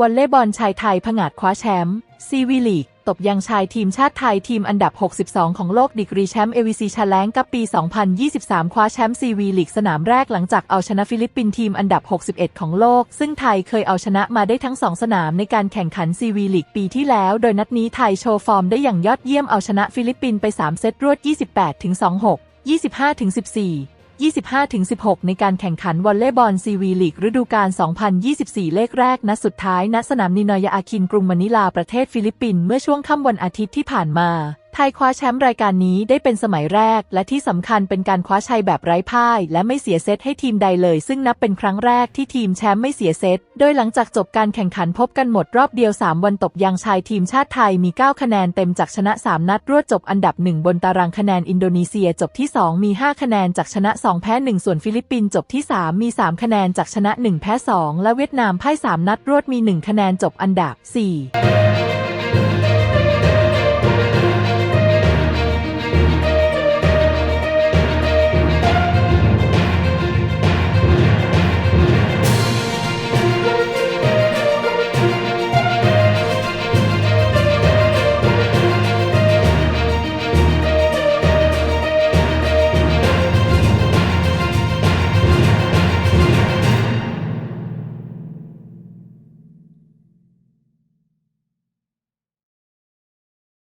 วอลเลย์บอลชายไทยผงาดคว้าแชมป์ซีวีลีก ตบยังชายทีมชาติไทยทีมอันดับ 62 ของโลกดีกรีแชมป์ AVC ชาแลงกับปี 2023 คว้าแชมป์ซีวีลีกสนามแรกหลังจากเอาชนะฟิลิปปินส์ทีมอันดับ 61 ของโลก ซึ่งไทยเคยเอาชนะมาได้ทั้ง 2 สนามในการแข่งขันซีวีลีกปีที่แล้ว โดยนัดนี้ไทยโชว์ฟอร์มได้อย่างยอดเยี่ยมเอาชนะฟิลิปปินส์ไป 3 เซตรวด 28-26 25-14 25-16 ในการแข่งขันวอลเลย์บอลซีวีลีกฤดูกาล 2024 เลขแรกนัดสุดท้ายณสนามนินอยาอาคินกรุงมะนิลาประเทศฟิลิปปินส์เมื่อช่วงค่ำวันอาทิตย์ที่ผ่านมา ไทยคว้าแชมป์รายการนี้ได้เป็นสมัยแรก และที่สำคัญเป็นการคว้าชัยแบบไร้พ่าย และไม่เสียเซตให้ทีมใดเลย ซึ่งนับเป็นครั้งแรกที่ทีมแชมป์ไม่เสียเซต โดยหลังจากจบการแข่งขันพบกันหมดรอบเดียว 3 วันตบยังชายทีมชาติไทยมี 9 คะแนนเต็มจากชนะ 3 นัดรวดจบอันดับ 1 บนตารางคะแนนอินโดนีเซียจบที่ 2 มี 5 คะแนนจากชนะ 2 แพ้ 1 ส่วนฟิลิปปินส์จบที่ 3 มี 3 คะแนนจากชนะ 1 แพ้ 2 และเวียดนามพ่าย 3 นัดรวดมี 1 คะแนนจบอันดับ 4